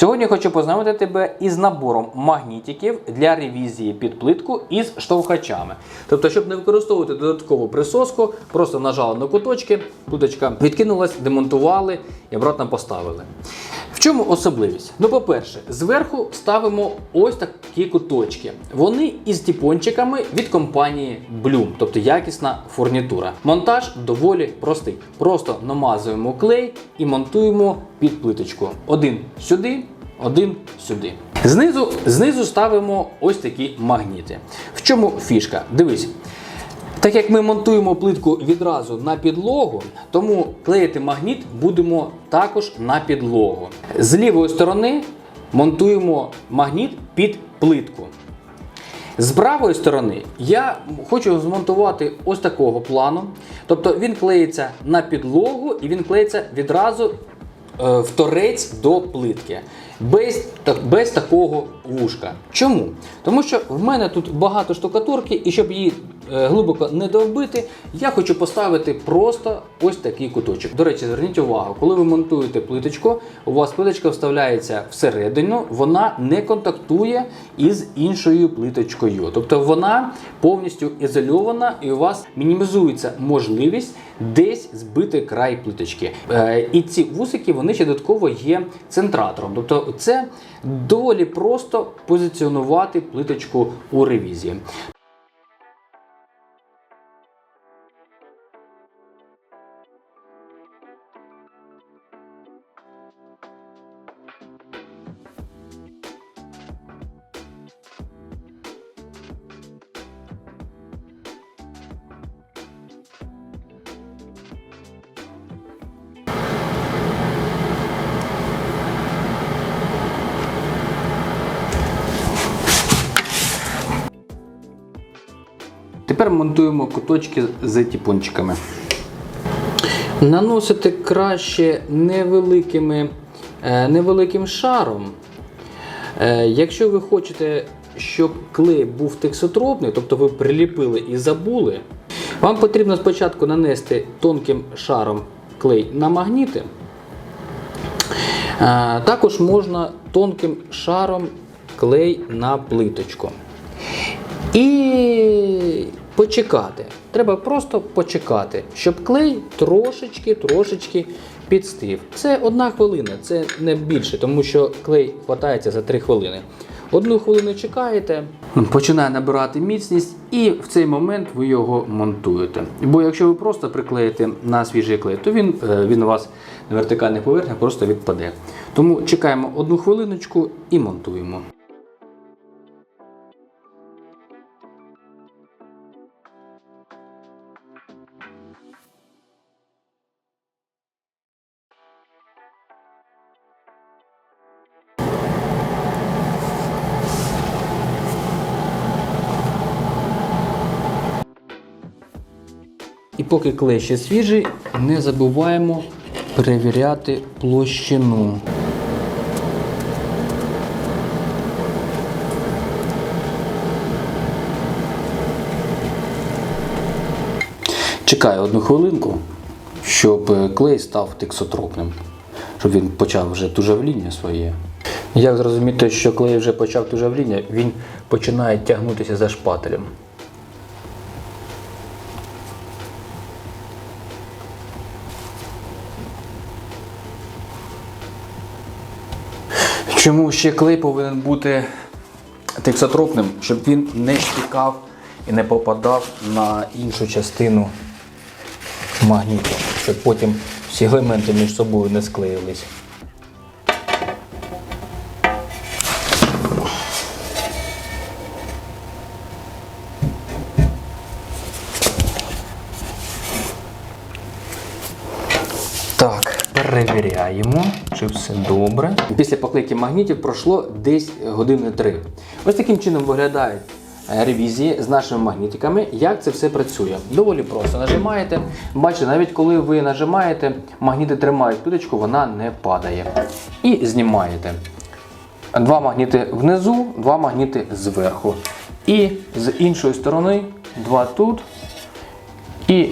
Сьогодні хочу познайомити тебе із набором магнітиків для ревізії під плитку із штовхачами. Тобто, щоб не використовувати додаткову присоску, просто нажали на куточки, плиточка відкинулась, демонтували і обратно поставили. Чому особливість? Ну, по-перше, зверху ставимо ось такі куточки. Вони із тіпончиками від компанії Bloom, тобто якісна фурнітура. Монтаж доволі простий. Просто намазуємо клей і монтуємо під плиточку. Один сюди, один сюди. Знизу, знизу ставимо ось такі магніти. В чому фішка? Дивись. Так як ми монтуємо плитку відразу на підлогу, тому клеїти магніт будемо також на підлогу. З лівої сторони монтуємо магніт під плитку. З правої сторони я хочу змонтувати ось такого плану. Тобто він клеїться на підлогу і він клеїться відразу е, в торець до плитки. Без, без такого вушка. Чому? Тому що в мене тут багато штукатурки, і щоб її глибоко не довбити, я хочу поставити просто ось такий куточок. До речі, зверніть увагу, коли ви монтуєте плиточку, у вас плиточка вставляється всередину, вона не контактує із іншою плиточкою. Тобто вона повністю ізольована і у вас мінімізується можливість десь збити край плиточки. Е, і ці вусики вони ще додатково є центратором. Тобто це доволі просто позиціонувати плиточку у ревізії. Тепер монтуємо куточки з тіпончиками. Наносити краще невеликими, е, невеликим шаром. Е, Якщо ви хочете, щоб клей був тексотропний, тобто ви приліпили і забули, вам потрібно спочатку нанести тонким шаром клей на магніти. Е, Також можна тонким шаром клей на плиточку. І почекати. Треба просто почекати, щоб клей трошечки, трошечки підстив. Це одна хвилина, це не більше, тому що клей хватається за 3 хвилини. Одну хвилину чекаєте, починає набирати міцність, і в цей момент ви його монтуєте. Бо якщо ви просто приклеїте на свіжий клей, то він, е, він у вас на вертикальних поверхнях просто відпаде. Тому чекаємо одну хвилиночку і монтуємо. Поки клей ще свіжий, не забуваємо перевіряти площину. Чекаю одну хвилинку, щоб клей став тексотропним, щоб він почав вже тужавління своє. Як зрозуміти, що клей вже почав тужавління, він починає тягнутися за шпателем. Чому ще клей повинен бути тексотропним, щоб він не стікав і не попадав на іншу частину магніту, щоб потім всі елементи між собою не склеїлись. Так, перевіряємо, чи все добре. Після поклейки магнітів пройшло десь години три. Ось таким чином виглядають е, ревізії з нашими магнітиками. Як це все працює? Доволі просто нажимаєте. Бачите, навіть коли ви нажимаєте, магніти тримають плиточку, вона не падає. І знімаєте. Два магніти внизу, два магніти зверху. І з іншої сторони два тут і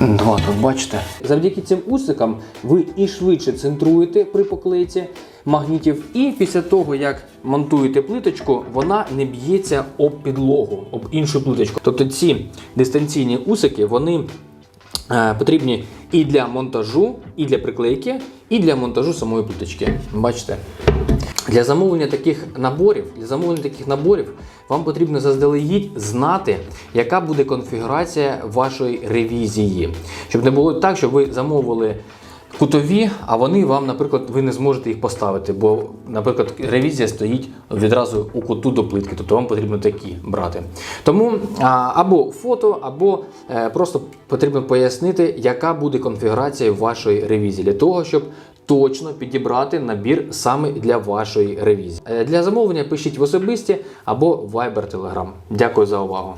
Два тут бачите. Завдяки цим усикам ви і швидше центруєте при поклейці магнітів, і після того, як монтуєте плиточку, вона не б'ється об підлогу, об іншу плиточку. Тобто ці дистанційні усики, вони е, потрібні і для монтажу, і для приклейки, і для монтажу самої плиточки. Бачите? Для замовлення таких наборів, для замовлення таких наборів вам потрібно заздалегідь знати, яка буде конфігурація вашої ревізії. Щоб не було так, що ви замовили кутові, а вони вам, наприклад, ви не зможете їх поставити, бо, наприклад, ревізія стоїть відразу у куту до плитки, тобто вам потрібно такі брати. Тому або фото, або е, просто потрібно пояснити, яка буде конфігурація вашої ревізії, для того, щоб точно підібрати набір саме для вашої ревізії. Е, Для замовлення пишіть в особисті або Viber Telegram. Дякую за увагу.